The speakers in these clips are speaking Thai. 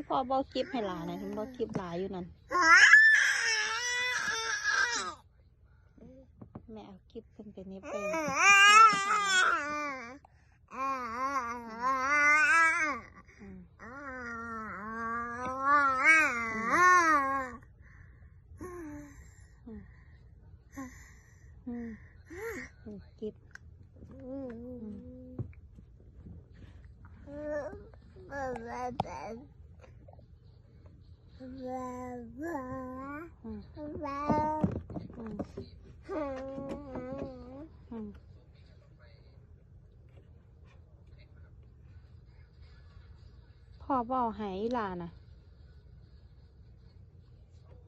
พี่พ่อบอกคลิปให้หลานนะที่บอกคลิปหลายอยู่นั่นแม่เอาคลิปเป็นไปนี้ไปอืมอื พ่อบอกให้อีหลานะ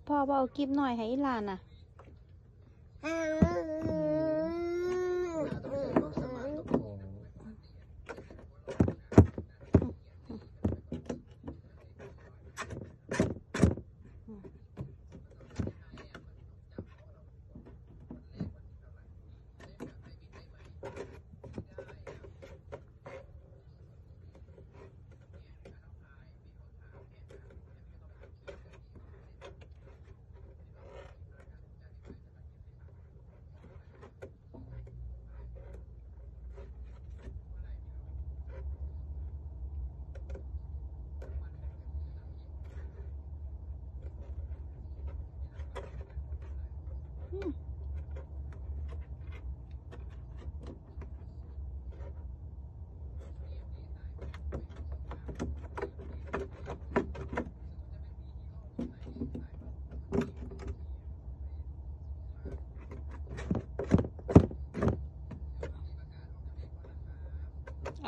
พ่อบอกคลิปหน่อยให้อีหลานนะ น่าต้องใช้ความสามารถของ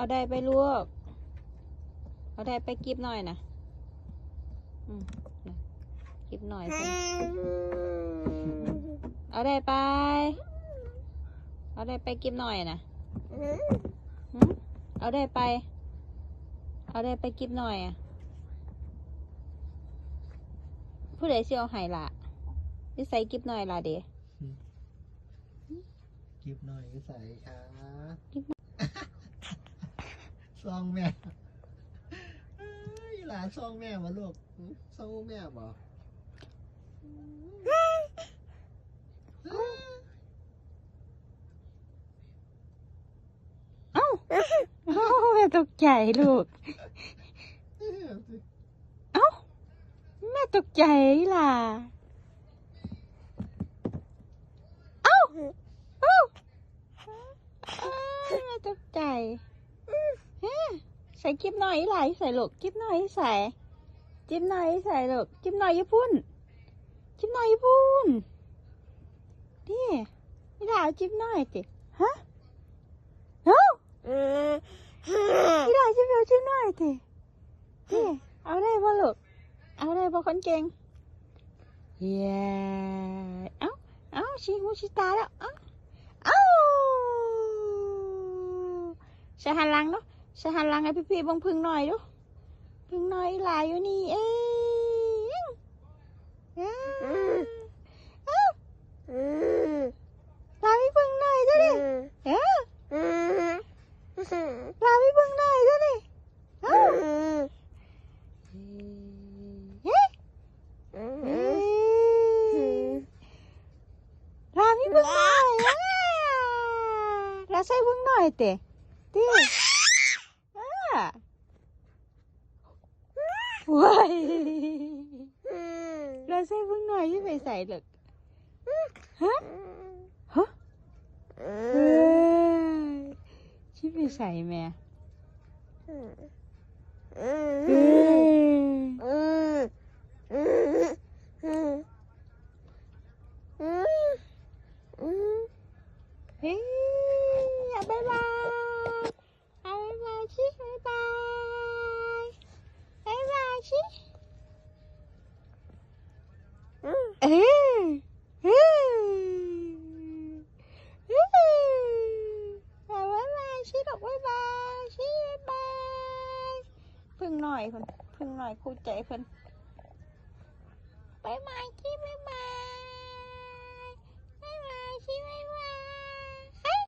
เอาได้ไปลูกเอาได้ไปกิบหน่อยนะอืมนะกิบหน่อยสิเอาได้ไป เอาได้ไปกิบหน่อยนะหืมเอาได้ไป เอาได้ไปกิบหน่อยอะผู้ใดสิเอาใหายละนิสัยกิบหน่อยละเดกิบหน่อยก็ใส่ค่ะกิบ ซองแม่ยหลานซองแม่มาลูกซองแม่บ่เอ้าเอ้าแม่ตกใจลูก เอ้าแม่ตกใจล่ะเอ้าเอ้าแม่ตกใจ ใส่กิ๊บหน่อยไหลใส่ลูกกิ๊บหน่อยใส่จิ๊บหน่อยใส่ลูกจิ๊บหน่อยญี่ปุ่นจิ๊บหน่อยญี่ปุ่นนี่นี่ดาวจิ๊บหน่อยสิฮะเอ้านี่ดาวจิ๊บเอาจิ๊บหน่อยสินี่เอาได้ป่ะลูกเอาได้ป่ะคนเก่งเย้เอ้าเอ้าชี้หูชี้ตาแล้วเอ้าเอ้าใส่หันหลังเนาะ ส่หันหลังให้พี่ๆบังพึ่งหน่อยดูพึ่งหน่อยหลายอยู่นี่เอ้ยเอ้าเอ้าลาพี่พึ่งหน่อยดูดิเอ้าลาพี่พึ่งหน่อยดูดิเอ้าเฮ้ยราพี่เบิ่งหน่อยอะราใส่เบิ่งหน่อยเตะเตะอะ ว้ายราใส่เบิ่งหน่อยที่ไปใส่หลึกฮะฮะเอ้ยที่ไปใส่แม่ น่อยเพิ่นพึ่งหน่อยคู่ใจเพิ่นไปยบายกี้บายบา